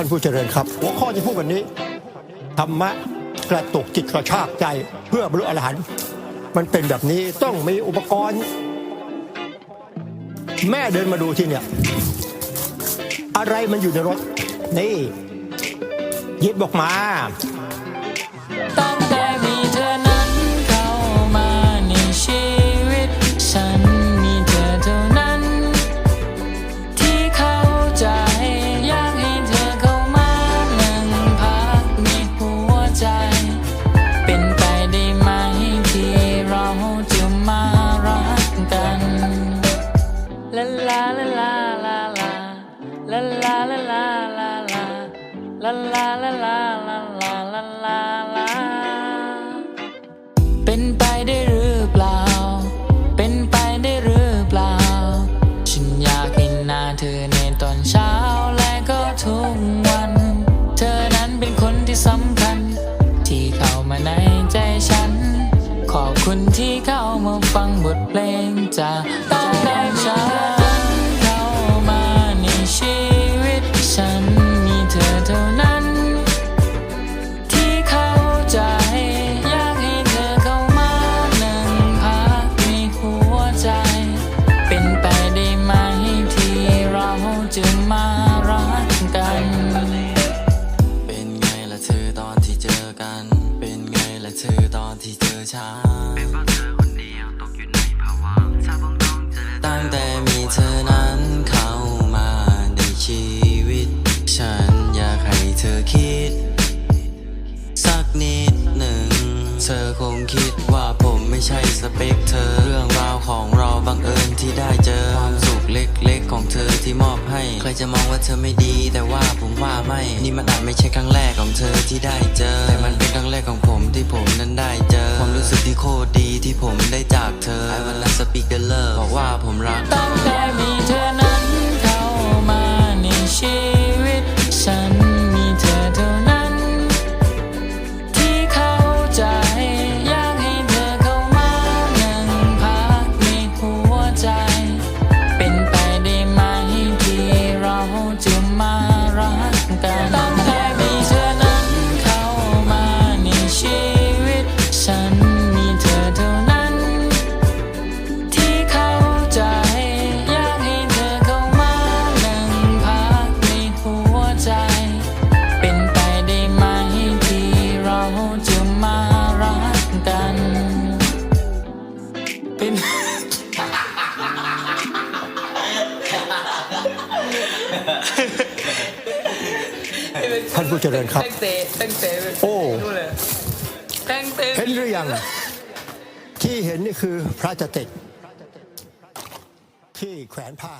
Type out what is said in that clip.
ท่านผู้เจริญครับ หัวข้อที่พูดวันนี้ธรรมะกระตุกจิตกระชากใจเพื่อบรรลุอรหันต์มันเป็นแบบนี้ต้องมีอุปกรณ์ แม่เดินมาดูที่เนี่ยอะไรมันอยู่ในรถ นี่ยิบออกมาาลาลาลาลาลาลาลาลาเป็นไปได้หรือเปล่า เป็นไปได้หรือเปล่า ฉันอยากเห็นหน้าเธอในตอนเช้าและก็ทุกวัน เธอนั้นเป็นคนที่สำคัญ ที่เข้ามาในใจฉัน ขอบคุณที่เข้ามาฟังบทเพลงจาก อนที่เจอฉันตั้งแต่มีเธอนั้นเข้ามาในชีวิต ฉันอยากให้เธอคิด สักนิดหนึ่ง เธอคงคิดว่าผมไม่ใช่สเปคเธอ เรื่องราวของเราบังเอิญที่ได้เจอความสุขเล็กๆของเธอที่มอบให้ ใครจะมองว่าเธอไม่ดีแต่ว่าผมว่าไม่ นี่มันอาจไม่ใช่ครั้งแรกของเธอที่ได้เจอ แต่มันเป็นครั้งแรกของผม ที่ผมนั้นได้เจอความรู้สึกที่โคตรดีที่ผมได้จากเธอ I wanna speak the love บอกว่าผมรักเธอ ท่านผู้เจริญครับตั้งเตะตั้งเตะโอ้ นู่นเลยตั้งเตะเห็นหรือยัง ที่เห็นนี่คือพระจติกที่แขวนผ้า